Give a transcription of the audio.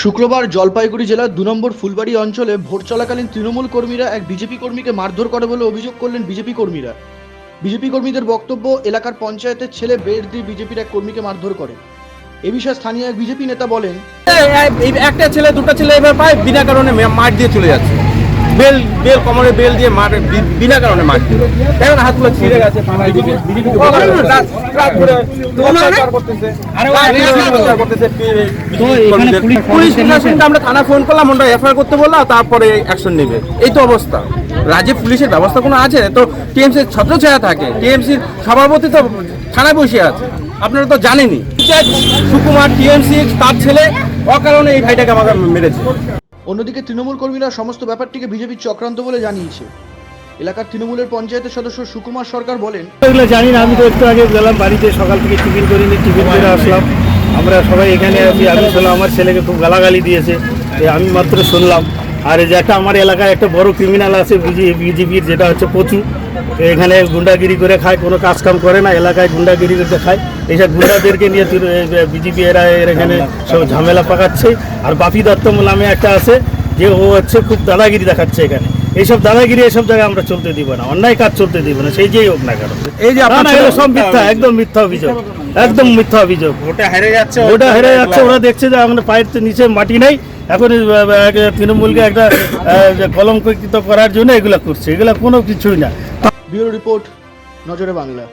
শুক্রবার জলপাইগুড়ি জেলার দু নম্বর ফুলবাড়ি অঞ্চলে ভোট চলাকালীন তৃণমূল কর্মীরা এক বিজেপি কর্মীকে মারধর করে বলে অভিযোগ করলেন বিজেপি কর্মীরা। বিজেপি কর্মীদের বক্তব্য, এলাকার পঞ্চায়েতের ছেলে বেড় দিয়ে বিজেপির এক কর্মীকে মারধর করে। এ বিষয়ে স্থানীয় এক বিজেপি নেতা বলেন একটা ছেলে, দুটো ছেলে এবার পায়, বিনা কারণে মার দিয়ে চলে যাচ্ছে। বেল বেল কমরে বেল দিয়ে মার বিনা কারণে মার দিল। এখন হাতগুলো ছিঁড়ে গেছে পাড়ায় দিকে। আমরা থানা ফোন করলাম, আমরা এফআইআর করতে বললাম, তারপরে অ্যাকশন নেবে। এই তো অবস্থা। রাজ্যে পুলিশের ব্যবস্থা কোনো আছে? তো টিএমসির ছত্রছায়া থাকে। টিএমসির সভাপতি তো থানায় বসে আছে। আপনারা তো জানেনই। সুকুমার টিএমসি তার ছেলে অকারণে এই ভাইটাকে আমাকে মেরেছে। অন্যদিকে তৃণমূল কর্মীরা সমস্ত ব্যাপারটিকে বিজেপির চক্রান্ত বলে জানিয়েছে। এলাকার তৃণমূলের পঞ্চায়েতের সদস্য সুকুমার সরকার বলেন এগুলো জানি না আমি তো একটু আগে গেলাম বাড়িতে সকাল থেকে টিফিন করিনি টিফিন করে আসলাম। আমরা সবাই এখানে আছি আমি শুনলাম আমার ছেলেকে খুব গালাগালি দিয়েছে এ আমি মাত্র শুনলাম। আর এই যে একটা আমার এলাকায় একটা বড় ক্রিমিনাল আছে বিজেপির যেটা হচ্ছে পচু এখানে গুন্ডাগিরি করে খায় কোনো কাজ কাম করে না এলাকায় গুন্ডাগিরি করে খায়। এইসব গুন্ডাদেরকে নিয়ে বিজেপি এরা এর এখানে সব ঝামেলা পাকাচ্ছে। আর বাপি দত্ত নামে একটা আছে যে ও হচ্ছে খুব দাদাগিরি দেখাচ্ছে এখানে। এইসব দাদাগিরি এসব জায়গায় আমরা চলতে দিব না। অন্যায় কাজ চলতে দিব না সেই যেই হোক না কেন। এই যে আপনার এগুলো সব মিথ্যা একদম মিথ্যা অভিযোগ। একদম মিথ্যা অভিযোগ। ওটা হেরে যাচ্ছে ওটা হেরে যাচ্ছে ওরা দেখছে যে আমাদের পায়ের তো নিচে মাটি নেই। এখন তৃণমূলকে একটা কলঙ্কিত করার জন্য এগুলো করছে। এগুলো কোনো কিছুই না। ব্যুরো রিপোর্ট নজরে বাংলা।